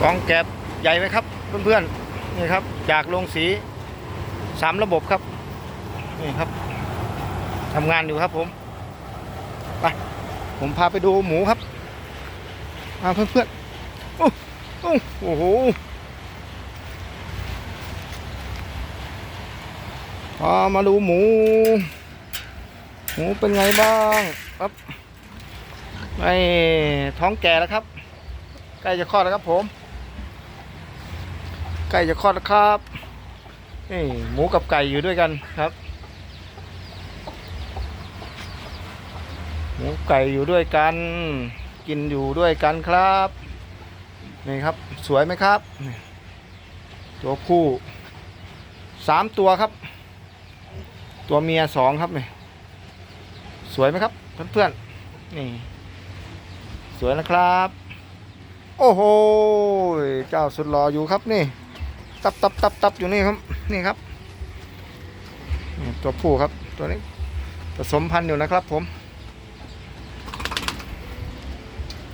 กองแกบใหญ่ไหมครับ เพื่อนๆนี่ครับ จากโรงสีสามระบบครับ นี่ครับทำงานอยู่ครับผมไปผมพาไปดูหมูครับมาเพื่อนๆโอ้โอ้โหพามาดูหมู หมูเป็นไงบ้างครับไอ้ท้องแก่แล้วครับ ใกล้จะคลอดแล้วครับผม ใกล้จะคลอดแล้วครับนี่หมูกับไก่อยู่ด้วยกันครับ หมูไก่อยู่ด้วยกัน กินอยู่ด้วยกันครับนี่ครับสวยไหมครับ ตัวผู้สามตัวครับ ตัวเมียสองครับนี่สวยไหมครับเพื่อนๆนี่สวยนะครับ โอ้โห เจ้าสุดหล่ออยู่ครับนี่ ตับตับตับตับอยู่นี่ครับนี่ครับตัวผู้ครับตัวนี้ผสมพันธุ์อยู่นะครับผม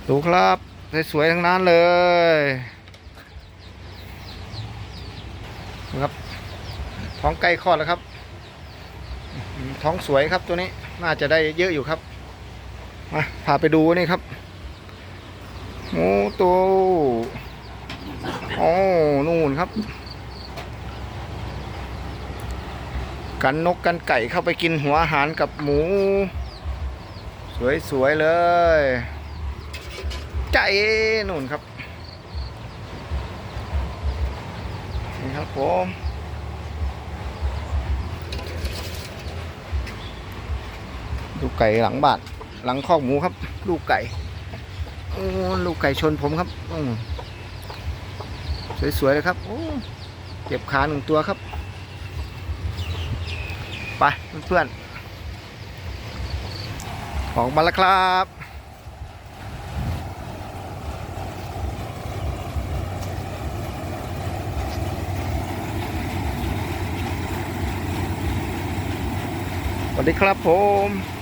ดูครับสวยๆทั้งนั้นเลยนะครับท้องใกล้คลอดแล้วครับ ท้องสวยครับตัวนี้น่าจะได้เยอะอยู่ครับมาพาไปดูนี่ครับโอ้ตัว นู่นครับ กันนกกันไก่เข้าไปกินหัวอาหารกับหมู สวยๆเลยใจนู่นครับนี่ครับผมดูกไก่หลังบานหลังคอกหมูครับ ลูกไก่โอ้ลูกไก่ชนผมครับอื สวยๆเลยครับโอ้เก็บขาหนึ่งตัวครับไปเพื่อนๆออกมาแล้วครับสวัสดีครับผม